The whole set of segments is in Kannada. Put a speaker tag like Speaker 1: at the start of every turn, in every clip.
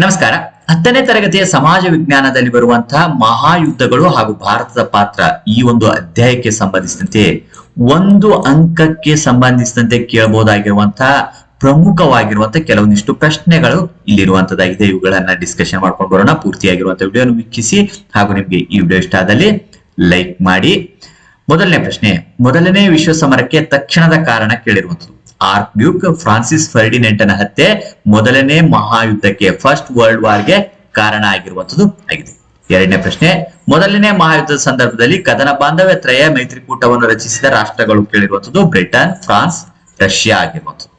Speaker 1: ನಮಸ್ಕಾರ. ಹತ್ತನೇ ತರಗತಿಯ ಸಮಾಜ ವಿಜ್ಞಾನದಲ್ಲಿ ಬರುವಂತಹ ಮಹಾಯುದ್ಧಗಳು ಹಾಗೂ ಭಾರತದ ಪಾತ್ರ ಈ ಒಂದು ಅಧ್ಯಾಯಕ್ಕೆ ಸಂಬಂಧಿಸಿದಂತೆ ಒಂದು ಅಂಕಕ್ಕೆ ಸಂಬಂಧಿಸಿದಂತೆ ಕೇಳಬಹುದಾಗಿರುವಂತಹ ಪ್ರಮುಖವಾಗಿರುವಂತಹ ಕೆಲವೊಂದಿಷ್ಟು ಪ್ರಶ್ನೆಗಳು ಇಲ್ಲಿರುವಂತದ್ದಾಗಿದೆ. ಇವುಗಳನ್ನ ಡಿಸ್ಕಷನ್ ಮಾಡ್ಕೊಂಡು ಬರೋಣ. ಪೂರ್ತಿಯಾಗಿರುವಂತಹ ವಿಡಿಯೋ ವೀಕ್ಷಿಸಿ ಹಾಗೂ ನಿಮ್ಗೆ ಈ ವಿಡಿಯೋ ಇಷ್ಟ ಆದಲ್ಲಿ ಲೈಕ್ ಮಾಡಿ. ಮೊದಲನೇ ಪ್ರಶ್ನೆ, ಮೊದಲನೇ ವಿಶ್ವ ಸಮರಕ್ಕೆ ತಕ್ಷಣದ ಕಾರಣ ಕೇಳಿರುವಂತದ್ದು. ಆರ್ಕ್ ಡ್ಯೂಕ್ ಫ್ರಾನ್ಸಿಸ್ ಫರ್ಡಿನೆಂಟನ ಹತ್ಯೆ ಮೊದಲನೇ ಮಹಾಯುದ್ಧಕ್ಕೆ ಫಸ್ಟ್ ವರ್ಲ್ಡ್ ವಾರ್ಗೆ ಕಾರಣ ಆಗಿರುವಂತದ್ದು ಆಗಿದೆ. ಎರಡನೇ ಪ್ರಶ್ನೆ, ಮೊದಲನೇ ಮಹಾಯುದ್ಧದ ಸಂದರ್ಭದಲ್ಲಿ ಕದನ ಬಾಂಧವ್ಯ ತ್ರಯ ಮೈತ್ರಿಕೂಟವನ್ನು ರಚಿಸಿದ ರಾಷ್ಟ್ರಗಳು ಕೇಳಿರುವಂತದ್ದು ಬ್ರಿಟನ್, ಫ್ರಾನ್ಸ್, ರಷ್ಯಾ ಆಗಿರುವಂತದ್ದು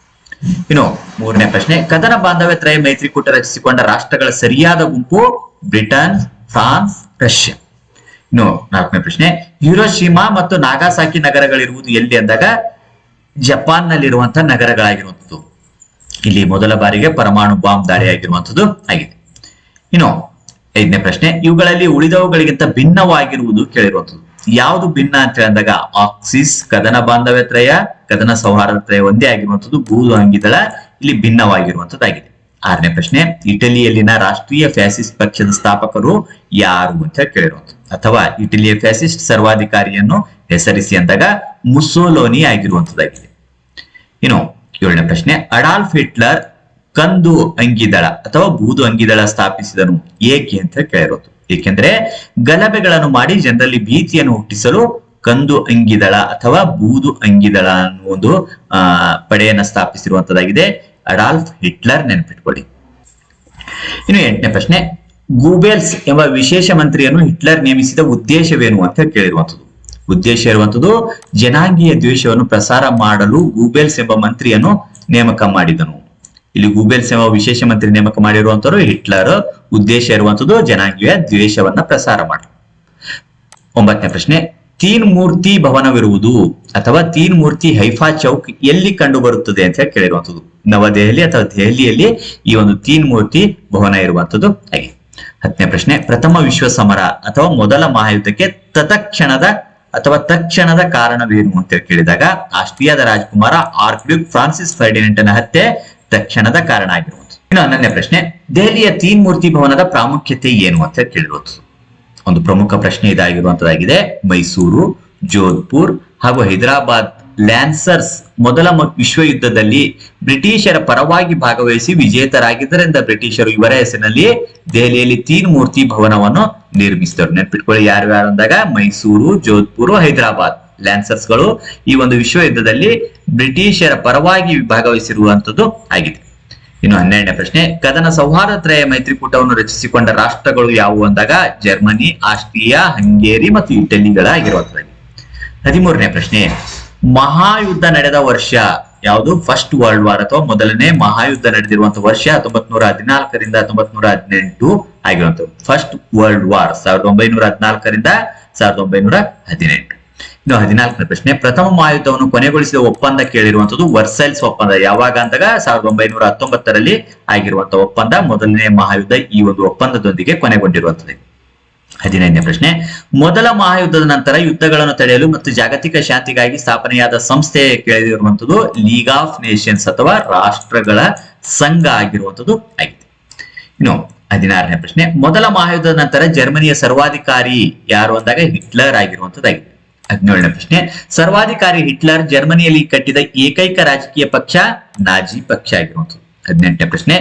Speaker 1: ಇನ್ನು ಮೂರನೇ ಪ್ರಶ್ನೆ, ಕದನ ಬಾಂಧವ್ಯ ತ್ರಯ ಮೈತ್ರಿಕೂಟ ರಚಿಸಿಕೊಂಡ ರಾಷ್ಟ್ರಗಳ ಸರಿಯಾದ ಗುಂಪು ಬ್ರಿಟನ್, ಫ್ರಾನ್ಸ್, ರಷ್ಯಾ. ಇನ್ನು ನಾಲ್ಕನೇ ಪ್ರಶ್ನೆ, ಹಿರೋಶಿಮಾ ಮತ್ತು ನಾಗಾಸಾಕಿ ನಗರಗಳಿರುವುದು ಎಲ್ಲಿ ಅಂದಾಗ ಜಪಾನ್ ನಲ್ಲಿರುವಂತಹ ನಗರಗಳಾಗಿರುವಂಥದ್ದು. ಇಲ್ಲಿ ಮೊದಲ ಬಾರಿಗೆ ಪರಮಾಣು ಬಾಂಬ್ ದಾಳಿ ಆಗಿರುವಂಥದ್ದು ಆಗಿದೆ. ಇನ್ನು ಐದನೇ ಪ್ರಶ್ನೆ, ಇವುಗಳಲ್ಲಿ ಉಳಿದವುಗಳಿಗಿಂತ ಭಿನ್ನವಾಗಿರುವುದು ಕೇಳಿರುವಂಥದ್ದು. ಯಾವುದು ಭಿನ್ನ ಅಂತ ಹೇಳಿದಾಗ ಆಕ್ಸಿಸ್, ಕದನ ಬಾಂಧವ್ಯ ತ್ರಯ, ಕದನ ಸೌಹಾರ್ದ ತ್ರಯ ಒಂದೇ ಆಗಿರುವಂಥದ್ದು ಬೂದು ಅಂಗಿದಳ ಇಲ್ಲಿ ಭಿನ್ನವಾಗಿರುವಂಥದ್ದಾಗಿದೆ. ಆರನೇ ಪ್ರಶ್ನೆ, ಇಟಲಿಯಲ್ಲಿನ ರಾಷ್ಟ್ರೀಯ ಫ್ಯಾಸಿಸ್ಟ್ ಪಕ್ಷದ ಸ್ಥಾಪಕರು ಯಾರು ಅಂತ ಕೇಳಿರುವಂಥದ್ದು. ಅಥವಾ ಇಟಲಿಯ ಫ್ಯಾಸಿಸ್ಟ್ ಸರ್ವಾಧಿಕಾರಿಯನ್ನು ಹೆಸರಿಸಿ ಅಂದಾಗ ಮುಸೋಲೋನಿ ಆಗಿರುವಂತದ್ದಾಗಿದೆ ಇನ್ನು ಏಳನೇ ಪ್ರಶ್ನೆ, ಅಡಾಲ್ಫ್ ಹಿಟ್ಲರ್ ಕಂದು ಅಂಗಿದಳ ಅಥವಾ ಬೂದು ಅಂಗಿದಳ ಸ್ಥಾಪಿಸಿದನು ಏಕೆ ಅಂತ ಕೇಳಿರೋದು. ಏಕೆಂದ್ರೆ ಗಲಭೆಗಳನ್ನು ಮಾಡಿ ಜನರಲ್ಲಿ ಭೀತಿಯನ್ನು ಹುಟ್ಟಿಸಲು ಕಂದು ಅಂಗಿದಳ ಅಥವಾ ಬೂದು ಅಂಗಿದಳ ಅನ್ನುವ ಒಂದು, ಆ, ಪಡೆಯನ್ನ ಸ್ಥಾಪಿಸಿರುವಂತದ್ದಾಗಿದೆ ಅಡಾಲ್ಫ್ ಹಿಟ್ಲರ್ ನೆನಪಿಟ್ಕೊಳ್ಳಿ. ಇನ್ನು ಎಂಟನೇ ಪ್ರಶ್ನೆ, ಗೂಬೆಲ್ಸ್ ಎಂಬ ವಿಶೇಷ ಮಂತ್ರಿಯನ್ನು ಹಿಟ್ಲರ್ ನೇಮಿಸಿದ ಉದ್ದೇಶವೇನು ಅಂತ ಕೇಳಿರುವಂತದ್ದು ಉದ್ದೇಶ ಇರುವಂತದ್ದು ಜನಾಂಗೀಯ ದ್ವೇಷವನ್ನು ಪ್ರಸಾರ ಮಾಡಲು ಗೂಬೆಲ್ಸ್ ಎಂಬ ಮಂತ್ರಿಯನ್ನು ನೇಮಕ ಮಾಡಿದನು. ಇಲ್ಲಿ ಗೂಬೆಲ್ಸ್ ಎಂಬ ವಿಶೇಷ ಮಂತ್ರಿ ನೇಮಕ ಮಾಡಿರುವಂತವರು ಹಿಟ್ಲರ್. ಉದ್ದೇಶ ಇರುವಂತದ್ದು ಜನಾಂಗೀಯ ದ್ವೇಷವನ್ನ ಪ್ರಸಾರ ಮಾಡ. ಒಂಬತ್ತನೇ ಪ್ರಶ್ನೆ ತೀನ್ ಮೂರ್ತಿ ಭವನವಿರುವುದು ಅಥವಾ ತೀನ್ ಮೂರ್ತಿ ಹೈಫಾ ಚೌಕ್ ಎಲ್ಲಿ ಕಂಡು ಬರುತ್ತದೆ ಅಂತ ಹೇಳಿ ಕೇಳಿರುವಂತದ್ದು. ನವದೆಹಲಿ ಅಥವಾ ದೆಹಲಿಯಲ್ಲಿ ಈ ಒಂದು ತೀನ್ ಮೂರ್ತಿ ಭವನ ಇರುವಂತದ್ದು ಹಾಗೆ. ಹತ್ತನೇ ಪ್ರಶ್ನೆ, ಪ್ರಥಮ ವಿಶ್ವ ಸಮರ ಅಥವಾ ಮೊದಲ ಮಹಾಯುದ್ಧಕ್ಕೆ ತತ್ಕ್ಷಣದ ಅಥವಾ ತಕ್ಷಣದ ಕಾರಣವೇನು ಅಂತ ಕೇಳಿದಾಗ ಆಸ್ಟ್ರಿಯಾದ ರಾಜಕುಮಾರ ಆರ್ಕ್ಡ್ಯೂಕ್ ಫ್ರಾನ್ಸಿಸ್ ಫರ್ಡಿನೆಂಟನ ಹತ್ಯೆ ತಕ್ಷಣದ ಕಾರಣ ಆಗಿರುವುದು. ಇನ್ನು ಹನ್ನೊಂದನೇ ಪ್ರಶ್ನೆ, ದೆಹಲಿಯ ತೀನ್ ಮೂರ್ತಿ ಭವನದ ಪ್ರಾಮುಖ್ಯತೆ ಏನು ಅಂತ ಕೇಳಿರುವುದು ಒಂದು ಪ್ರಮುಖ ಪ್ರಶ್ನೆ ಇದಾಗಿರುವಂತದ್ದಾಗಿದೆ ಮೈಸೂರು, ಜೋಧ್ಪುರ್ ಹಾಗೂ ಹೈದರಾಬಾದ್ ಲ್ಯಾನ್ಸರ್ಸ್ ಮೊದಲ ವಿಶ್ವಯುದ್ಧದಲ್ಲಿ ವಿಶ್ವ ಯುದ್ಧದಲ್ಲಿ ಬ್ರಿಟಿಷರ ಪರವಾಗಿ ಭಾಗವಹಿಸಿ ವಿಜೇತರಾಗಿದ್ದರಿಂದ ಬ್ರಿಟಿಷರು ಇವರ ಹೆಸರಿನಲ್ಲಿ ದೆಹಲಿಯಲ್ಲಿ ತೀನ್ ಮೂರ್ತಿ ಭವನವನ್ನು ನಿರ್ಮಿಸಿದರು. ನೆನ್ಪಿಟ್ಕೊಳ್ಳಿ ಯಾರು ಯಾರು ಅಂದಾಗ ಮೈಸೂರು, ಜೋಧ್ಪುರ, ಹೈದರಾಬಾದ್ ಲ್ಯಾನ್ಸರ್ಸ್ಗಳು ಈ ಒಂದು ವಿಶ್ವ ಯುದ್ಧದಲ್ಲಿ ಬ್ರಿಟಿಷರ ಪರವಾಗಿ ಭಾಗವಹಿಸಿರುವಂತದ್ದು ಆಗಿದೆ. ಇನ್ನು ಹನ್ನೆರಡನೇ ಪ್ರಶ್ನೆ, ಕದನ ಸೌಹಾರ್ದ ತ್ರಯ ಮೈತ್ರಿಕೂಟವನ್ನು ರಚಿಸಿಕೊಂಡ ರಾಷ್ಟ್ರಗಳು ಯಾವುವು ಅಂದಾಗ ಜರ್ಮನಿ, ಆಸ್ಟ್ರಿಯಾ, ಹಂಗೇರಿ ಮತ್ತು ಇಟಲಿಗಳಾಗಿರುವಂತದ್ದಾಗಿ ಹದಿಮೂರನೇ ಪ್ರಶ್ನೆ ಮಹಾಯುದ್ಧ ನಡೆದ ವರ್ಷ ಯಾವುದು? ಫಸ್ಟ್ ವರ್ಲ್ಡ್ ವಾರ್ ಅಥವಾ ಮೊದಲನೇ ಮಹಾಯುದ್ಧ ನಡೆದಿರುವಂತಹ ವರ್ಷ ಹತ್ತೊಂಬತ್ ನೂರ ಹದಿನಾಲ್ಕರಿಂದ ಹತ್ತೊಂಬತ್ ನೂರ ಹದಿನೆಂಟು ಆಗಿರುವಂತದ್ದು ಫಸ್ಟ್ ವರ್ಲ್ಡ್ ವಾರ್ ಸಾವಿರದ ಒಂಬೈನೂರ ಹದಿನಾಲ್ಕರಿಂದ ಸಾವಿರದ ಒಂಬೈನೂರ ಹದಿನೆಂಟು. ಇನ್ನು ಹದಿನಾಲ್ಕನೇ ಪ್ರಶ್ನೆ, ಪ್ರಥಮ ಮಹಾಯುದ್ಧವನ್ನು ಕೊನೆಗೊಳಿಸಿದ ಒಪ್ಪಂದ ಕೇಳಿರುವಂತದ್ದು ವರ್ಸೈಲ್ಸ್ ಒಪ್ಪಂದ. ಯಾವಾಗ ಅಂದಾಗ? ಸಾವಿರದ ಒಂಬೈನೂರ ಹತ್ತೊಂಬತ್ತರಲ್ಲಿ ಆಗಿರುವಂತಹ ಒಪ್ಪಂದ. ಮೊದಲನೇ ಮಹಾಯುದ್ಧ ಈ ಒಂದು ಒಪ್ಪಂದದೊಂದಿಗೆ ಕೊನೆಗೊಂಡಿರುವಂತದ್ದು ಹದಿನೈದನೇ ಪ್ರಶ್ನೆ, ಮೊದಲ ಮಹಾಯುದ್ಧದ ನಂತರ ಯುದ್ಧಗಳನ್ನು ತಡೆಯಲು ಮತ್ತು ಜಾಗತಿಕ ಶಾಂತಿಗಾಗಿ ಸ್ಥಾಪನೆಯಾದ ಸಂಸ್ಥೆ ಕೇಳಿರುವಂತದ್ದು ಲೀಗ್ ಆಫ್ ನೇಷನ್ಸ್ ಅಥವಾ ರಾಷ್ಟ್ರಗಳ ಸಂಘ ಆಗಿರುವಂತದ್ದು ಆಗಿದೆ. ಇನ್ನು ಹದಿನಾರನೇ ಪ್ರಶ್ನೆ, ಮೊದಲ ಮಹಾಯುದ್ಧದ ನಂತರ ಜರ್ಮನಿಯ ಸರ್ವಾಧಿಕಾರಿ ಯಾರು ಅಂದಾಗ ಹಿಟ್ಲರ್ ಆಗಿರುವಂತದ್ದಾಗಿದೆ ಹದಿನೇಳನೇ ಪ್ರಶ್ನೆ, ಸರ್ವಾಧಿಕಾರಿ ಹಿಟ್ಲರ್ ಜರ್ಮನಿಯಲ್ಲಿ ಕಟ್ಟಿದ ಏಕೈಕ ರಾಜಕೀಯ ಪಕ್ಷ ನಾಜಿ ಪಕ್ಷ ಆಗಿರುವಂತದ್ದು ಹದಿನೆಂಟನೇ ಪ್ರಶ್ನೆ,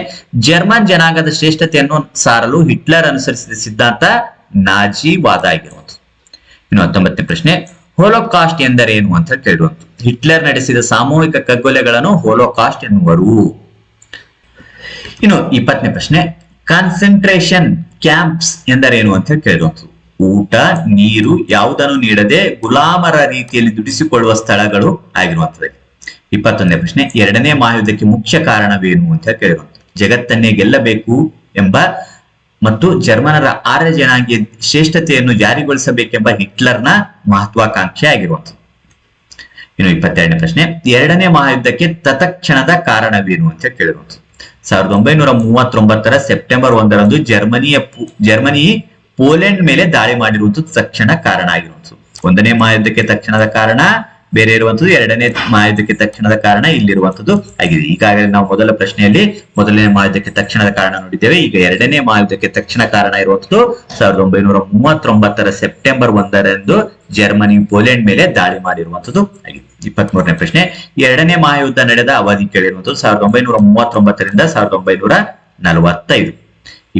Speaker 1: ಜರ್ಮನ್ ಜನಾಂಗದ ಶ್ರೇಷ್ಠತೆಯನ್ನು ಸಾರಲು ಹಿಟ್ಲರ್ ಅನುಸರಿಸಿದ ಸಿದ್ಧಾಂತ ನಾಜಿವಾದ ಆಗಿರುವಂಥದ್ದು ಇನ್ನು ಹತ್ತೊಂಬತ್ತನೇ ಪ್ರಶ್ನೆ ಹೋಲೋಕಾಸ್ಟ್ ಎಂದರೇನು ಅಂತ ಕೇಳುವಂಥದ್ದು. ಹಿಟ್ಲರ್ ನಡೆಸಿದ ಸಾಮೂಹಿಕ ಕಗ್ಗೊಲೆಗಳನ್ನು ಹೋಲೋಕಾಸ್ಟ್ ಎನ್ನುವರು. ಇನ್ನು ಇಪ್ಪತ್ತನೇ ಪ್ರಶ್ನೆ ಕಾನ್ಸಂಟ್ರೇಷನ್ ಕ್ಯಾಂಪ್ಸ್ ಎಂದರೇನು ಅಂತ ಕೇಳುವಂಥದ್ದು. ಊಟ, ನೀರು ಯಾವುದನ್ನು ನೀಡದೆ ಗುಲಾಮರ ರೀತಿಯಲ್ಲಿ ದುಡಿಸಿಕೊಳ್ಳುವ ಸ್ಥಳಗಳು ಆಗಿರುವಂತದ್ದು ಇಪ್ಪತ್ತೊಂದನೇ ಪ್ರಶ್ನೆ, ಎರಡನೇ ಮಹಾಯುದ್ಧಕ್ಕೆ ಮುಖ್ಯ ಕಾರಣವೇನು ಅಂತ ಕೇಳಿರುವಂಥದ್ದು ಜಗತ್ತನ್ನೇ ಗೆಲ್ಲಬೇಕು ಎಂಬ ಮತ್ತು ಜರ್ಮನರ ಆರ್ಯ ಜನಾಂಗೀಯ ಶ್ರೇಷ್ಠತೆಯನ್ನು ಜಾರಿಗೊಳಿಸಬೇಕೆಂಬ ಹಿಟ್ಲರ್ನ ಮಹತ್ವಾಕಾಂಕ್ಷೆ ಆಗಿರುವಂಥದ್ದು. ಇನ್ನು ಇಪ್ಪತ್ತೆರಡನೇ ಪ್ರಶ್ನೆ, ಎರಡನೇ ಮಹಾಯುದ್ಧಕ್ಕೆ ತತ್ಕ್ಷಣದ ಕಾರಣವೇನು ಅಂತ ಕೇಳಿರುವಂಥದ್ದು. ಸಾವಿರದ ಒಂಬೈನೂರ ಮೂವತ್ತೊಂಬತ್ತರ ಸೆಪ್ಟೆಂಬರ್ ಒಂದರಂದು ಜರ್ಮನಿಯ ಜರ್ಮನಿ, ಪೋಲೆಂಡ್ ಮೇಲೆ ದಾಳಿ ಮಾಡಿರುವುದು ತಕ್ಷಣ ಕಾರಣ ಆಗಿರುವಂಥದ್ದು. ಒಂದನೇ ಮಹಾಯುದ್ಧಕ್ಕೆ ತಕ್ಷಣದ ಕಾರಣ ಬೇರೆ ಇರುವಂತದ್ದು ಎರಡನೇ ಮಹಾಯುದ್ಧಕ್ಕೆ ತಕ್ಷಣದ ಕಾರಣ ಇಲ್ಲಿರುವಂತದ್ದು ಆಗಿದೆ. ಈಗಾಗಲೇ ನಾವು ಮೊದಲ ಪ್ರಶ್ನೆಯಲ್ಲಿ ಮೊದಲನೇ ಮಹಾಯುದ್ಧಕ್ಕೆ ತಕ್ಷಣದ ಕಾರಣ ನೋಡಿದ್ದೇವೆ. ಈಗ ಎರಡನೇ ಮಹಾಯುದ್ಧಕ್ಕೆ ತಕ್ಷಣ ಕಾರಣ ಇರುವಂತದ್ದು ಸಾವಿರದ ಒಂಬೈನೂರ ಮೂವತ್ತೊಂಬತ್ತರ ಸೆಪ್ಟೆಂಬರ್ ಒಂದರಂದು ಜರ್ಮನಿ, ಪೋಲೆಂಡ್ ಮೇಲೆ ದಾಳಿ ಮಾಡಿರುವಂತದ್ದು ಆಗಿದೆ. ಇಪ್ಪತ್ತ್ ಮೂರನೇ ಪ್ರಶ್ನೆ, ಎರಡನೇ ಮಹಾಯುದ್ಧ ನಡೆದ ಅವಧಿ ಕೇಳಿರುವಂತದ್ದು ಸಾವಿರದ ಒಂಬೈನೂರ ಮೂವತ್ತೊಂಬತ್ತರಿಂದ ಸಾವಿರದ ಒಂಬೈನೂರ ನಲವತ್ತೈದು.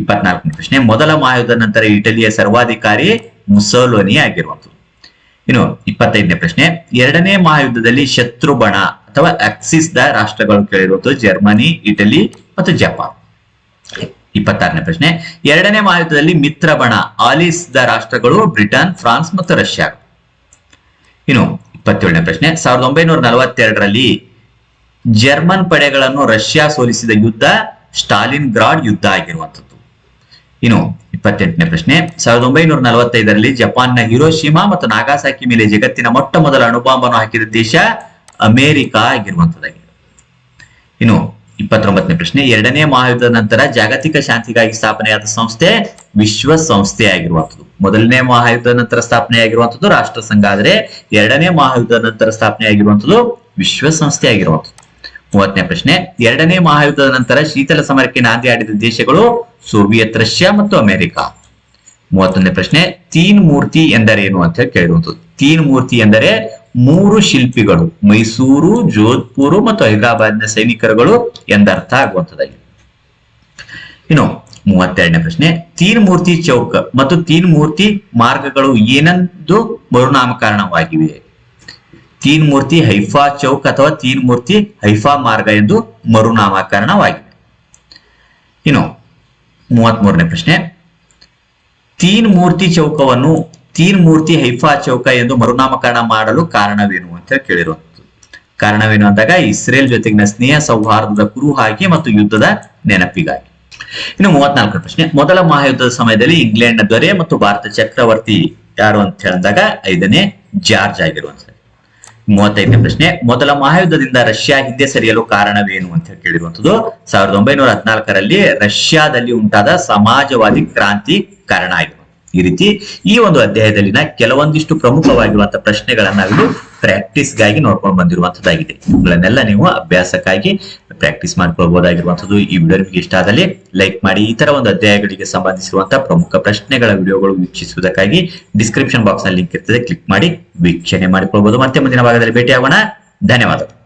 Speaker 1: ಇಪ್ಪತ್ನಾಲ್ಕನೇ ಪ್ರಶ್ನೆ, ಮೊದಲ ಮಹಾಯುದ್ಧ ನಂತರ ಇಟಲಿಯ ಸರ್ವಾಧಿಕಾರಿ ಮುಸೋಲೋನಿ ಆಗಿರುವಂತದ್ದು ಇನ್ನು ಇಪ್ಪತ್ತೈದನೇ ಪ್ರಶ್ನೆ, ಎರಡನೇ ಮಹಾಯುದ್ಧದಲ್ಲಿ ಶತ್ರು ಬಣ ಅಥವಾ ಅಕ್ಸಿಸ್ ದ ರಾಷ್ಟ್ರಗಳು ಕೇಳಿರುವುದು ಜರ್ಮನಿ, ಇಟಲಿ ಮತ್ತು ಜಪಾನ್. ಇಪ್ಪತ್ತಾರನೇ ಪ್ರಶ್ನೆ, ಎರಡನೇ ಮಹಾಯುದ್ಧದಲ್ಲಿ ಮಿತ್ರ ಬಣ, ಆಲಿಸ್ ದ ರಾಷ್ಟ್ರಗಳು ಬ್ರಿಟನ್, ಫ್ರಾನ್ಸ್ ಮತ್ತು ರಷ್ಯಾ. ಇನ್ನು ಇಪ್ಪತ್ತೇಳನೇ ಪ್ರಶ್ನೆ, ಸಾವಿರದ ಒಂಬೈನೂರ ನಲವತ್ತೆರಡರಲ್ಲಿ ಜರ್ಮನ್ ಪಡೆಗಳನ್ನು ರಷ್ಯಾ ಸೋಲಿಸಿದ ಯುದ್ಧ ಸ್ಟಾಲಿನ್ ಗ್ರಾಡ್ ಯುದ್ಧ ಆಗಿರುವಂಥದ್ದು. ಇನ್ನು ಇಪ್ಪತ್ತೆಂಟನೇ ಪ್ರಶ್ನೆ. ಸಾವಿರದ ಒಂಬೈನೂರ ನಲವತ್ತೈದರಲ್ಲಿ ಜಪಾನ್ನ ಹಿರೋಶಿಮಾ ಮತ್ತು ನಾಗಾಸಾಕಿ ಮೇಲೆ ಜಗತ್ತಿನ ಮೊಟ್ಟ ಮೊದಲ ಅಣುಬಾಂಬನ್ನು ಹಾಕಿದ ದೇಶ ಅಮೆರಿಕ ಆಗಿರುವಂತದ್ದಾಗಿದೆ ಇನ್ನು ಇಪ್ಪತ್ತೊಂಬತ್ತನೇ ಪ್ರಶ್ನೆ. ಎರಡನೇ ಮಹಾಯುದ್ಧದ ನಂತರ ಜಾಗತಿಕ ಶಾಂತಿಗಾಗಿ ಸ್ಥಾಪನೆಯಾದ ಸಂಸ್ಥೆ ವಿಶ್ವಸಂಸ್ಥೆ ಆಗಿರುವಂಥದ್ದು. ಮೊದಲನೇ ಮಹಾಯುದ್ಧದ ನಂತರ ಸ್ಥಾಪನೆಯಾಗಿರುವಂತದ್ದು ರಾಷ್ಟ್ರ ಸಂಘ ಆದರೆ ಎರಡನೇ ಮಹಾಯುದ್ಧದ ನಂತರ ಸ್ಥಾಪನೆಯಾಗಿರುವಂತದ್ದು ವಿಶ್ವಸಂಸ್ಥೆ ಆಗಿರುವಂತದ್ದು ಮೂವತ್ತನೇ ಪ್ರಶ್ನೆ. ಎರಡನೇ ಮಹಾಯುದ್ಧದ ನಂತರ ಶೀತಲ ಸಮರಕ್ಕೆ ನಾಂದಿ ಆಡಿದ ದೇಶಗಳು ಸೋವಿಯತ್, ರಷ್ಯಾ ಮತ್ತು ಅಮೆರಿಕ. ಮೂವತ್ತೊಂದನೇ ಪ್ರಶ್ನೆ, ತೀನ್ ಮೂರ್ತಿ ಎಂದರೇನು ಅಂತ ಕೇಳಿರುವಂತದ್ದು ತೀನ್ ಮೂರ್ತಿ ಎಂದರೆ ಮೂರು ಶಿಲ್ಪಿಗಳು, ಮೈಸೂರು, ಜೋಧ್ಪುರ್ ಮತ್ತು ಹೈದರಾಬಾದ್ನ ಸೈನಿಕರುಗಳು ಎಂದರ್ಥ ಆಗುವಂತದ್ದಾಗಿದೆ ಇನ್ನು ಮೂವತ್ತೆರಡನೇ ಪ್ರಶ್ನೆ, ತೀನ್ ಮೂರ್ತಿ ಚೌಕ್ ಮತ್ತು ತೀನ್ ಮೂರ್ತಿ ಮಾರ್ಗಗಳು ಏನೆಂದು ಮರುನಾಮಕರಣವಾಗಿವೆ? ತೀನ್ ಮೂರ್ತಿ ಹೈಫಾ ಚೌಕ್ ಅಥವಾ ತೀನ್ ಮೂರ್ತಿ ಹೈಫಾ ಮಾರ್ಗ ಎಂದು ಮರುನಾಮಕರಣವಾಗಿದೆ. ಇನ್ನು ಮೂವತ್ತ್ ಮೂರನೇ ಪ್ರಶ್ನೆ. ತೀನ್ ಮೂರ್ತಿ ಚೌಕವನ್ನು ತೀನ್ ಮೂರ್ತಿ ಹೈಫಾ ಚೌಕ ಎಂದು ಮರುನಾಮಕರಣ ಮಾಡಲು ಕಾರಣವೇನು ಅಂತ ಕೇಳಿರುವಂತದ್ದು ಕಾರಣವೇನು ಅಂದಾಗ ಇಸ್ರೇಲ್ ಜೊತೆಗಿನ ಸ್ನೇಹ ಸೌಹಾರ್ದದ ಕುರುಹಾಗಿ ಮತ್ತು ಯುದ್ಧದ ನೆನಪಿಗಾಗಿ. ಇನ್ನು ಮೂವತ್ನಾಲ್ಕನೇ ಪ್ರಶ್ನೆ. ಮೊದಲ ಮಹಾಯುದ್ಧದ ಸಮಯದಲ್ಲಿ ಇಂಗ್ಲೆಂಡ್ನ ದೊರೆ ಮತ್ತು ಭಾರತ ಚಕ್ರವರ್ತಿ ಯಾರು ಅಂತ ಹೇಳಿದಾಗ ಐದನೇ ಜಾರ್ಜ್ ಆಗಿರುವಂತದ್ದು ಮೂವತ್ತೈದನೇ ಪ್ರಶ್ನೆ, ಮೊದಲ ಮಹಾಯುದ್ಧದಿಂದ ರಷ್ಯಾ ಹಿಂದೆ ಸರಿಯಲು ಕಾರಣವೇನು ಅಂತ ಕೇಳಿರುವಂತದ್ದು ಸಾವಿರದ ಒಂಬೈನೂರ ಹದಿನಾಲ್ಕರಲ್ಲಿ ರಷ್ಯಾದಲ್ಲಿ ಉಂಟಾದ ಸಮಾಜವಾದಿ ಕ್ರಾಂತಿ ಕಾರಣ ಆಯಿತು ಈ ರೀತಿ ಈ ಒಂದು ಅಧ್ಯಾಯದಲ್ಲಿನ ಕೆಲವೊಂದಿಷ್ಟು ಪ್ರಮುಖವಾಗಿರುವಂತಹ ಪ್ರಶ್ನೆಗಳನ್ನ ನಾವು ಪ್ರಾಕ್ಟೀಸ್ಗಾಗಿ ನೋಡ್ಕೊಂಡು ಬಂದಿರುವಂತದ್ದಾಗಿದೆ ಇವುಗಳನ್ನೆಲ್ಲ ನೀವು ಅಭ್ಯಾಸಕ್ಕಾಗಿ ಪ್ರಾಕ್ಟೀಸ್ ಮಾಡ್ಕೊಳ್ಬಹುದಾಗಿರುವಂತದ್ದು ಈ ವಿಡಿಯೋ ನಿಮಗೆ ಇಷ್ಟ ಆದಲ್ಲಿ ಲೈಕ್ ಮಾಡಿ. ಈ ತರ ಒಂದು ಅಧ್ಯಾಯಗಳಿಗೆ ಸಂಬಂಧಿಸಿರುವಂತಹ ಪ್ರಮುಖ ಪ್ರಶ್ನೆಗಳ ವಿಡಿಯೋಗಳು ವೀಕ್ಷಿಸುವುದಕ್ಕಾಗಿ ಡಿಸ್ಕ್ರಿಪ್ಷನ್ ಬಾಕ್ಸ್ನಲ್ಲಿ ಲಿಂಕ್ ಇರ್ತದೆ. ಕ್ಲಿಕ್ ಮಾಡಿ. ವೀಕ್ಷಣೆ ಮಾಡಿಕೊಳ್ಬಹುದು ಮತ್ತೆ ಮುಂದಿನ ಭಾಗದಲ್ಲಿ ಭೇಟಿಯಾಗೋಣ. ಧನ್ಯವಾದಗಳು.